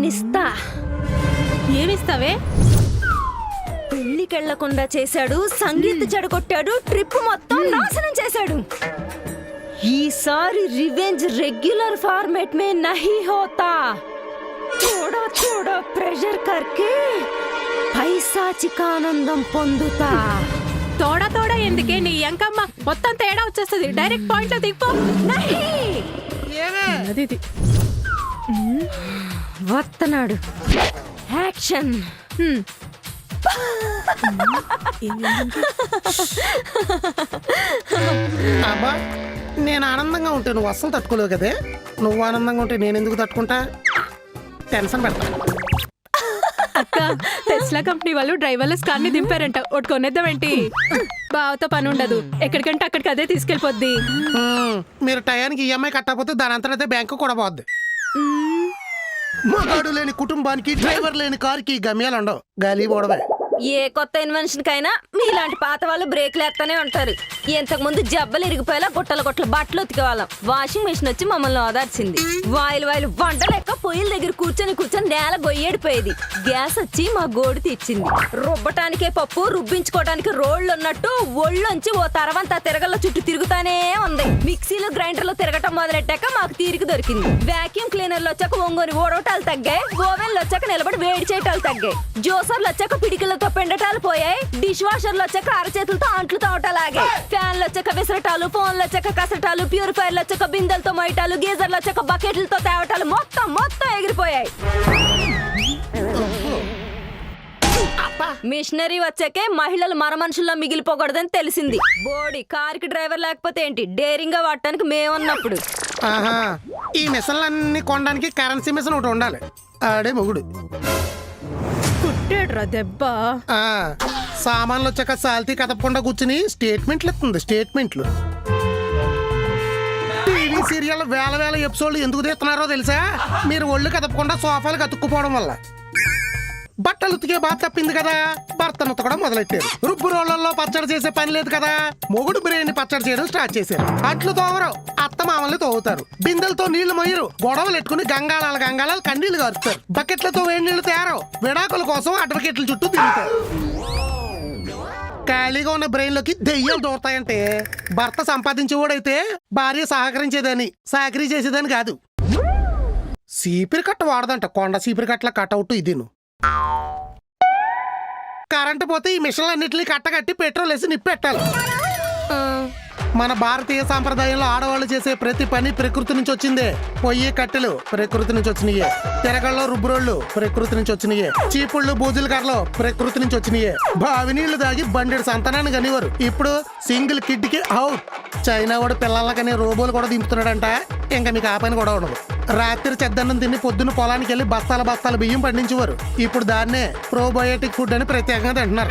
నేనిస్తా. ఏమిస్తావే? పెళ్ళికెళ్ళకుండా చేశాడు సంగీత్ చెడగొట్టాడు ట్రిప్ మొత్తం నాశనం చేశాడు. ఈసారి రివెంజ్ రెగ్యులర్ ఫార్మేట్ మే నహి హోతా. చూడో చూడో ప్రెషర్ కర్కి పైసా చికానందం పొందుతా. తోడ తోడ ఎందుకే నీ ఎంకమ్మ మొత్తం తేడా వచ్చేస్తుంది. డైరెక్ట్ పాయింట్లో దిగిపో. నహి! ఏమే? అది వత్తనాడు. యాక్షన్ హ్మ్. అబ్బా నేను ఆనందంగా ఉంటే నువ్వు అస్సలు తట్టుకోలేవు కదే. నువ్వు ఆనందంగా ఉంటే నేను ఎందుకు తట్టుకుంటా? టెన్షన్ పెడతా. అక్క టెస్లా కంపెనీ వాళ్ళు డ్రైవర్లెస్ కార్ని దింపారంట. ఒకటి కొనేద్దామేంటి బావతో పని ఉండదు. ఎక్కడికంటే అక్కడికి అదే తీసుకెళ్ళిపోద్ది. మ్మ్. మీరు టయానికి ఈఎంఐ కట్టకపోతే దాని అంతటా బ్యాంకు కూడా పోద్ది. మగాడు లేని కుటుంబానికి డ్రైవర్ లేని కారుకి గమ్యాలు ఉండవు. గాలి ఓడవే ఏ కొత్త ఇన్వెన్షన్ కైనా మీలాంటి పాత వాళ్ళు బ్రేక్లు ఎత్తనే ఉంటారు. ఇంతకు ముందు జబ్బలు ఇరిగిపోయేలా గుట్టల గుట్టల బట్టలు ఉతికేవాళ్ళం వాషింగ్ మిషన్ వచ్చి మమ్మల్ని ఓదార్చింది. వాయిల్ వాయిల్ వంట లెక్క పొయ్యిల దగ్గర కూర్చొని కూర్చొని నేల గొయ్యేడిపోయేది. గ్యాస్ వచ్చి మా గోడు తెచ్చింది రుబ్బటానికే పప్పు రుబ్బించుకోవడానికి రోళ్ళు ఉన్నట్టు ఒళ్ళొంచి ఓ తరవంతా తిరగల చుట్టూ తిరుగుతానే ఉంది. మిక్సీలు గ్రైండర్లు తిరగటం మొదలెట్టాక మాకు తీరిక దొరికింది. వాక్యూమ్ క్లీనర్లు వచ్చాక ఒంగోని ఓడవటాలు తగ్గాయి. ఓవెన్లు వచ్చాక నిలబడి వేడి చేయటాలు తగ్గాయి. జ్యూసర్లు వచ్చాక పిడికిలతో పెండటాలు పోయాయి. డిష్ వాషర్లు వచ్చాక అరచేతులతో అంట్లు తోటాలు ఆగాయి ఫ్యాన్లు వచ్చాక విసరటాలు ఫోన్లు వచ్చాక కసరటాలు ప్యూరిఫైర్లు వచ్చాక బిందెలతో మొయటాలు గీజర్లు వచ్చాక బకెట్లతో తేవటాలు మొత్తం మొత్తం ఎగిరిపోయాయి. మిషనరీ వచ్చాకే మహిళలు మర మనుషుల్లో మిగిలిపోకూడదని తెలిసింది. బోడి కారుకి డ్రైవర్ లేకపోతే ఏంటి? డేరింగ్గా వాడటానికి మేమున్నప్పుడు. ఈ మిషన్లన్నీ కొనడానికి కరెన్సీ మిషన్ ఒకటి ఉండాలి. ఆడే మొగుడు. కుట్టాడు దెబ్బ. ఆ, సామాన్లు వచ్చాక సాల్తీ కదపకుండా కూర్చుని స్టేట్మెంట్లు ఇస్తుంది స్టేట్మెంట్లు. టీవీ సీరియల్ వేల వేల ఎపిసోడ్లు ఎందుకు తీస్తున్నారో తెలుసా? మీరు ఒళ్ళు కదపకుండా సోఫాలు కతుక్కుపోవడం వల్ల. బట్టలు ఉతికే బాధ తప్పింది కదా. భర్తను ఉతకడం మొదలెట్టారు. రుబ్బు రోళ్ళలో పచ్చడి చేసే పని లేదు కదా. మొగుడు బిర్యానీ పచ్చడి చేయడం స్టార్ట్ చేశారు. అట్లు తోమరు. అత్త మామల్ని బిందెలతో నీళ్ళు మొయ్యరు. గొడవలు ఎట్టుకుని గంగాళాలు గంగాళాలు కన్నీళ్ళు కారుతారు బకెట్లతో వేడి నీళ్ళు తేరో విడాకుల కోసం అడ్వకేట్ల చుట్టూ తిరుగుతారు. ఖాళీగా ఉన్న బ్రెయిన్లోకి దెయ్యాలు దూరతాయంటే భర్త సంపాదించేవాడైతే భార్య సహకరించేదని సాకరీ చేసేదని కాదు. సీపిరి కట్ట వాడదంట. కొండ సీపిరి కట్టల కట్అవుట్ ఇదిను. కరెంటు పోతే ఈ మిషన్లన్నింటినీ కట్టగట్టి పెట్రోల్ వేసి నిప్పెట్టాలి. మన భారతీయ సాంప్రదాయంలో ఆడవాళ్ళు చేసే ప్రతి పని ప్రకృతి నుంచి వచ్చిందే. పొయ్యి కట్టెలు ప్రకృతి నుంచి వచ్చినాయే. తిరగల్లో రుబ్బురోళ్ళు ప్రకృతి నుంచి వచ్చినాయే. చీపుళ్ళు బూజుల కర్రలు ప్రకృతి నుంచి వచ్చినాయే. బావి నీళ్ళు దాగి బండెడు సంతానాన్ని కనివారు ఇప్పుడు సింగిల్ కిడ్కి అవుట్. చైనా వాడు పిల్లలకనే రోబోలు కూడా దింపుతున్నాడంట. ఇంకా మీకు ఆ పని కూడా ఉండదు. రాత్రి చెద్దన్నం తిని పొద్దున్న పొలానికి వెళ్ళి బస్తాల బస్తాల బియ్యం పండించేవారు. ఇప్పుడు దాన్నే ప్రోబయోటిక్ ఫుడ్ అని ప్రత్యేకంగా తింటున్నారు.